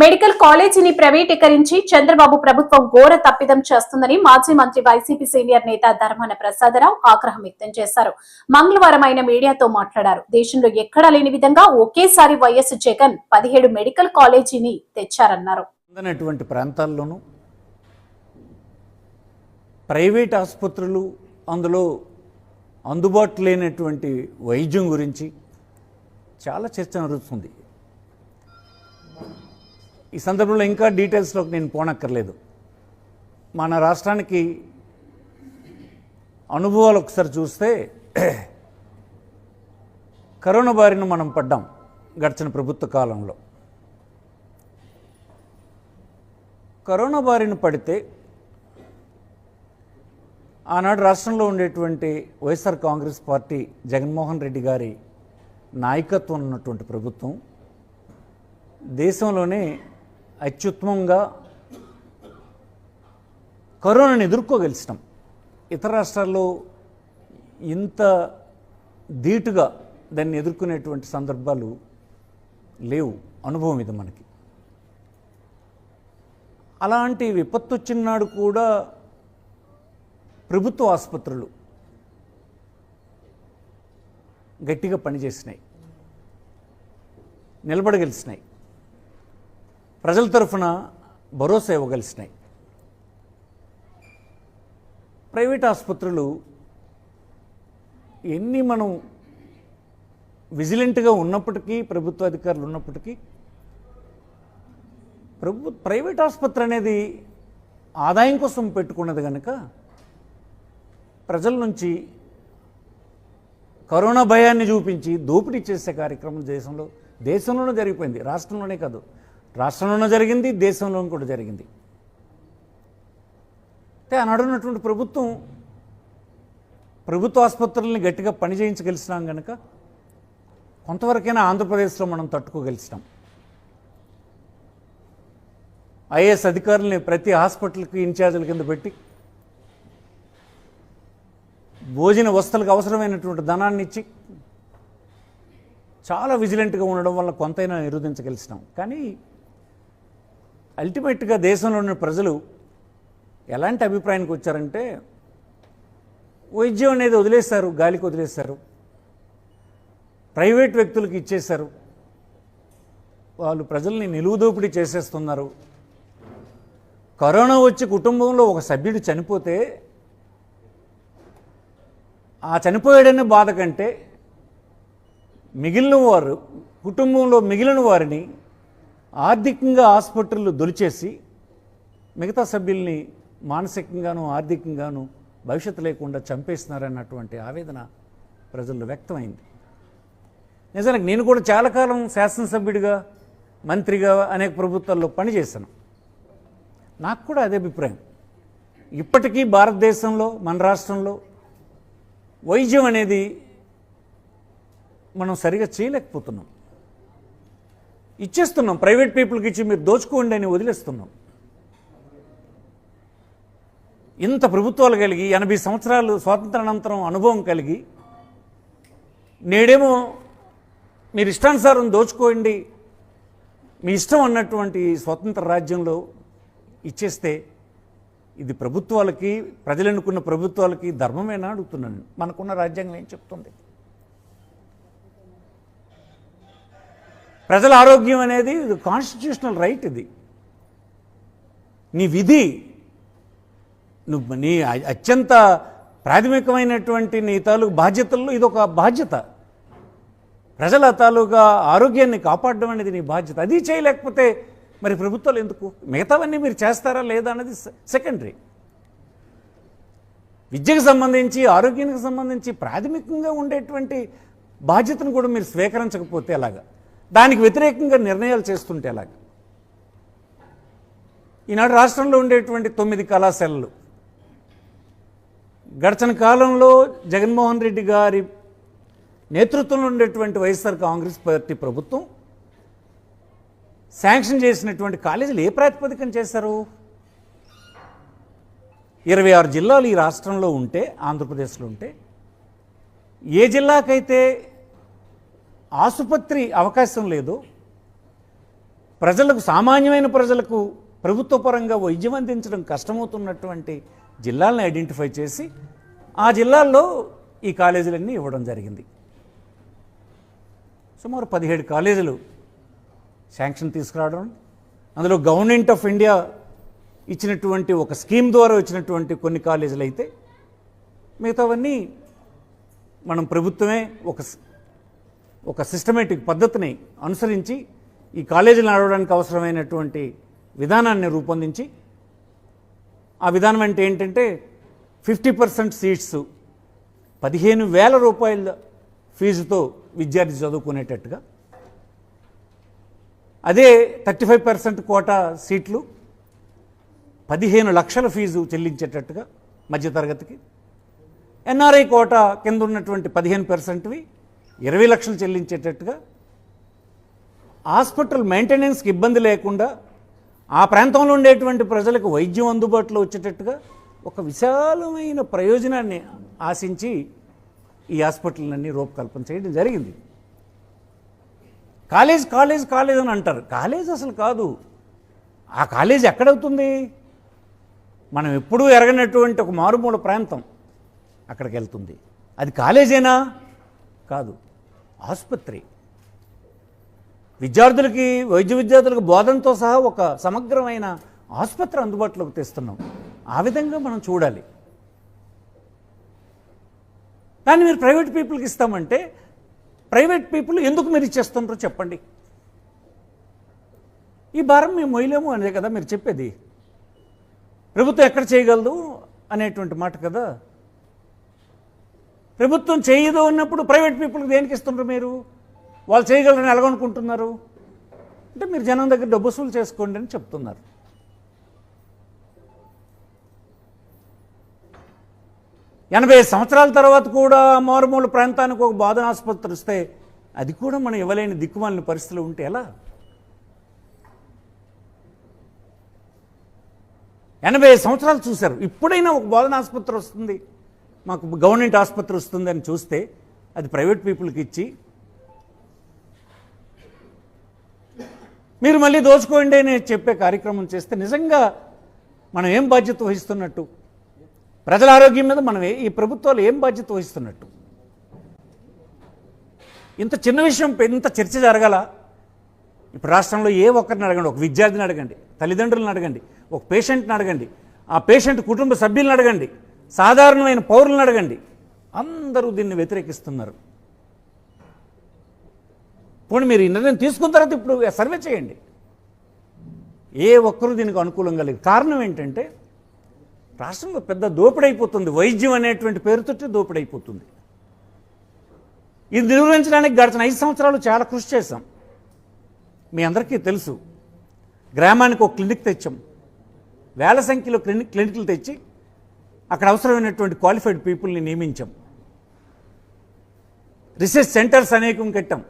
Medical కాలేజీని ప్రైవేటీకరించి చంద్రబాబు ప్రభుత్వం ఘోర తప్పిదం చేస్తుందని మాజీ మంత్రి వైసీపీ సీనియర్ నేత ధర్మాన ప్రసాదరావు ఆగ్రహం వ్యక్తం చేశారు. మంగళవారం ఆయన మీడియాతో మాట్లాడారు. దేశంలో ఎక్కడా లేని విధంగా ఒకేసారి వైఎస్ జగన్ పదిహేడు మెడికల్ కాలేజీని తెచ్చారన్నారు. ప్రాంతాల్లోనూ ప్రైవేట్ ఆసుపత్రులు అందులో అందుబాటు లేనటువంటి వైద్యం గురించి చాలా చర్చ నడుస్తుంది. ఈ సందర్భంలో ఇంకా డీటెయిల్స్లోకి నేను పోనక్కర్లేదు. మన రాష్ట్రానికి అనుభవాలు ఒకసారి చూస్తే కరోనా బారిన మనం పడ్డాం గడిచిన ప్రభుత్వ కాలంలో. కరోనా బారిన పడితే ఆనాడు రాష్ట్రంలో ఉండేటువంటి వైఎస్ఆర్ కాంగ్రెస్ పార్టీ జగన్మోహన్ రెడ్డి గారి నాయకత్వం ఉన్నటువంటి ప్రభుత్వం దేశంలోనే అత్యుత్తమంగా కరోనాను ఎదుర్కోగలిసినాం. ఇతర రాష్ట్రాల్లో ఇంత ధీటుగా దాన్ని ఎదుర్కొనేటువంటి సందర్భాలు లేవు అనుభవం ఇది మనకి. అలాంటి విపత్తు వచ్చినాడు కూడా ప్రభుత్వ ఆసుపత్రులు గట్టిగా పనిచేసినాయి. నిలబడగలిసినాయి. ప్రజల తరఫున భరోసా ఇవ్వగలిసినాయి. ప్రైవేట్ ఆసుపత్రులు ఎన్ని మనం విజిలెంట్గా ఉన్నప్పటికీ ప్రభుత్వ అధికారులు ఉన్నప్పటికీ ప్రభు ప్రైవేట్ ఆసుపత్రి అనేది ఆదాయం కోసం పెట్టుకున్నది కనుక ప్రజల నుంచి కరోనా భయాన్ని చూపించి దోపిడీ చేసే కార్యక్రమం దేశంలో దేశంలోనే జరిగిపోయింది రాష్ట్రంలోనే కాదు. రాష్ట్రంలోనే జరిగింది దేశంలోనూ కూడా జరిగింది. అంటే ఆనాడున్నటువంటి ప్రభుత్వం ప్రభుత్వ ఆసుపత్రుల్ని గట్టిగా పని చేయించగలిసినాం కనుక కొంతవరకైనా ఆంధ్రప్రదేశ్లో మనం తట్టుకోగలిసినాం. ఐఏఎస్ అధికారుల్ని ప్రతి హాస్పిటల్కి ఇన్ఛార్జీల కింద పెట్టి భోజన వస్తువులకు అవసరమైనటువంటి ధనాన్ని ఇచ్చి చాలా విజిలెంట్గా ఉండడం వల్ల కొంతైనా నిరోధించగలిసినాం. కానీ అల్టిమేట్గా దేశంలో ఉన్న ప్రజలు ఎలాంటి అభిప్రాయానికి వచ్చారంటే వైద్యం అనేది వదిలేస్తారు గాలికి వదిలేస్తారు. ప్రైవేట్ వ్యక్తులకు ఇచ్చేశారు. వాళ్ళు ప్రజల్ని నిలువుదోపిడీ చేసేస్తున్నారు. కరోనా వచ్చి కుటుంబంలో ఒక సభ్యుడు చనిపోతే ఆ చనిపోయాడనే బాధ కంటే మిగిలిన వారు కుటుంబంలో మిగిలిన వారిని ఆర్థికంగా హాస్పిటళ్ళు దొలిచేసి మిగతా సభ్యుల్ని మానసికంగాను ఆర్థికంగాను భవిష్యత్తు లేకుండా చంపేస్తున్నారన్నటువంటి ఆవేదన ప్రజల్లో వ్యక్తమైంది. నిజానికి నేను కూడా చాలా కాలం శాసనసభ్యుడిగా మంత్రిగా అనేక ప్రభుత్వాల్లో పనిచేశాను. నాకు కూడా అదే అభిప్రాయం. ఇప్పటికీ భారతదేశంలో మన రాష్ట్రంలో వైద్యం అనేది మనం సరిగా చేయలేకపోతున్నాం. ఇచ్చేస్తున్నాం. ప్రైవేట్ పీపుల్కి ఇచ్చి మీరు దోచుకోండి అని వదిలేస్తున్నాం. ఇంత ప్రభుత్వాలు కలిగి ఎనభై సంవత్సరాలు స్వాతంత్రానంతరం అనుభవం కలిగి నేడేమో మీరు ఇష్టానుసారం దోచుకోండి మీ ఇష్టం అన్నటువంటి స్వతంత్ర రాజ్యంలో ఇచ్చేస్తే ఇది ప్రభుత్వాలకి ప్రజలనుకున్న ప్రభుత్వాలకి ధర్మమేనా అడుగుతున్నాను మనకున్న రాజ్యాంగం ఏం చెప్తుంది? ప్రజల ఆరోగ్యం అనేది ఇది కాన్స్టిట్యూషనల్ రైట్ ఇది. నీ విధి నువ్వు నీ అత్యంత ప్రాథమికమైనటువంటి నీ తాలూకు బాధ్యతల్లో ఇది ఒక బాధ్యత. ప్రజల తాలూకా ఆరోగ్యాన్ని కాపాడడం అనేది నీ బాధ్యత. అది చేయలేకపోతే మరి ప్రభుత్వాలు ఎందుకు? మిగతావన్నీ మీరు చేస్తారా లేదా అనేది సెకండరీ విద్యకు సంబంధించి ఆరోగ్యానికి సంబంధించి ప్రాథమికంగా ఉండేటువంటి బాధ్యతను కూడా మీరు స్వీకరించకపోతే అలాగా దానికి వ్యతిరేకంగా నిర్ణయాలు చేస్తుంటే ఎలాగ ఈనాడు రాష్ట్రంలో ఉండేటువంటి తొమ్మిది కళాశాలలు. గడిచిన కాలంలో జగన్మోహన్ రెడ్డి గారి నేతృత్వంలో ఉండేటువంటి వైఎస్ఆర్ కాంగ్రెస్ పార్టీ ప్రభుత్వం శాంక్షన్ చేసినటువంటి కాలేజీలు ఏ ప్రాతిపదికన చేశారు? ఇరవై ఆరు జిల్లాలు ఈ రాష్ట్రంలో ఉంటే ఆంధ్రప్రదేశ్లో ఉంటే ఏ జిల్లాకైతే ఆసుపత్రి అవకాశం లేదు. ప్రజలకు సామాన్యమైన ప్రజలకు ప్రభుత్వపరంగా వైద్యం అందించడం కష్టమవుతున్నటువంటి జిల్లాలను ఐడెంటిఫై చేసి ఆ జిల్లాల్లో ఈ కాలేజీలన్నీ ఇవ్వడం జరిగింది. సుమారు పదిహేడు కాలేజీలు శాంక్షన్ తీసుకురావడం అందులో గవర్నమెంట్ ఆఫ్ ఇండియా ఇచ్చినటువంటి ఒక స్కీమ్ ద్వారా వచ్చినటువంటి కొన్ని కాలేజీలు అయితే మిగతావన్నీ మనం ప్రభుత్వమే ఒక ఒక సిస్టమేటిక్ పద్ధతిని అనుసరించి ఈ కాలేజీలు నడవడానికి అవసరమైనటువంటి విధానాన్ని రూపొందించి ఆ విధానం అంటే ఏంటంటే ఫిఫ్టీ పర్సెంట్ సీట్స్ పదిహేను వేల రూపాయల ఫీజుతో విద్యార్థి చదువుకునేటట్టుగా. అదే thirty five percent quota seats పదిహేను లక్షల ఫీజు చెల్లించేటట్టుగా మధ్యతరగతికి. ఎన్ఆర్ఐ కోట కింద ఉన్నటువంటి పదిహేను పర్సెంట్వి ఇరవై లక్షలు చెల్లించేటట్టుగా హాస్పిటల్ మెయింటెనెన్స్కి ఇబ్బంది లేకుండా ఆ ప్రాంతంలో ఉండేటువంటి ప్రజలకు వైద్యం అందుబాటులో వచ్చేటట్టుగా ఒక విశాలమైన ప్రయోజనాన్ని ఆశించి ఈ హాస్పిటల్ని రూపకల్పన చేయడం జరిగింది. కాలేజ్ కాలేజ్ కాలేజ్ అని అంటారు. కాలేజ్ అసలు కాదు. ఆ కాలేజ్ ఎక్కడవుతుంది? మనం ఎప్పుడూ ఎరగనటువంటి ఒక మారుమూల ప్రాంతం అక్కడికి వెళ్తుంది. అది కాలేజేనా? కాదు. ఆసుపత్రి. విద్యార్థులకి వైద్య విద్యార్థులకు బోధనతో సహా ఒక సమగ్రమైన ఆసుపత్రి అందుబాటులోకి తెస్తున్నాం. ఆ విధంగా మనం చూడాలి. దాన్ని మీరు ప్రైవేట్ పీపుల్కి ఇస్తామంటే ప్రైవేట్ పీపుల్ ఎందుకు మీరు ఇచ్చేస్తుంటారో చెప్పండి. ఈ భారం మేము మొయ్యలేము అనే కదా మీరు చెప్పేది. ప్రభుత్వం ఎక్కడ చేయగలదు అనేటువంటి మాట కదా. ప్రభుత్వం చేయదు అన్నప్పుడు ప్రైవేట్ పీపుల్కి దేనికి ఇస్తున్నారు మీరు? వాళ్ళు చేయగలరని ఎలాగనుకుంటున్నారు అంటే మీరు జనం దగ్గర డబ్బు వసూలు చేసుకోండి అని చెప్తున్నారు. ఎనభై సంవత్సరాల తర్వాత కూడా మారుమూల ప్రాంతానికి ఒక బోధన ఆసుపత్రి వస్తే అది కూడా మనం ఇవ్వలేని దిక్కుమాలిన పరిస్థితులు ఉంటే ఎలా? ఎనభై సంవత్సరాలు చూశారు. ఇప్పుడైనా ఒక బోధన ఆసుపత్రి వస్తుంది. మాకు గవర్నమెంట్ ఆసుపత్రి వస్తుందని చూస్తే అది ప్రైవేట్ పీపుల్కి ఇచ్చి మీరు మళ్ళీ దోచుకోండి అని చెప్పే కార్యక్రమం చేస్తే నిజంగా మనం ఏం బాధ్యత వహిస్తున్నట్టు? ప్రజల ఆరోగ్యం మీద మనం ఈ ప్రభుత్వాలు ఏం బాధ్యత వహిస్తున్నట్టు? ఇంత చిన్న విషయం ఇంత చర్చ జరగాల? ఇప్పుడు రాష్ట్రంలో ఏ ఒక్కరిని అడగండి ఒక విద్యార్థిని అడగండి తల్లిదండ్రులను అడగండి ఒక పేషెంట్ని అడగండి ఆ పేషెంట్ కుటుంబ సభ్యులను అడగండి. సాధారణమైన పౌరులను అడగండి. అందరూ దీన్ని వ్యతిరేకిస్తున్నారు. పోనీ మీరు ఈ నిర్ణయం తీసుకున్న తర్వాత ఇప్పుడు సర్వే చేయండి. ఏ ఒక్కరూ దీనికి అనుకూలంగా లేదు. కారణం ఏంటంటే రాష్ట్రంలో పెద్ద దోపిడైపోతుంది. వైద్యం అనేటువంటి పేరుతోటి దోపిడైపోతుంది. ఇది నిర్వహించడానికి గడిచిన ఐదు సంవత్సరాలు చాలా కృషి చేశాం. మీ అందరికీ తెలుసు. గ్రామానికి ఒక క్లినిక్ తెచ్చాం. వేల సంఖ్యలో క్లినిక్ క్లినిక్లు తెచ్చి అక్కడ అవసరమైనటువంటి క్వాలిఫైడ్ పీపుల్ని నియమించాం. రీసెర్చ్ సెంటర్స్ అనేకం కట్టాం.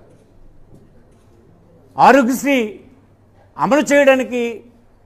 ఆరోగ్యశ్రీ అమలు చేయడానికి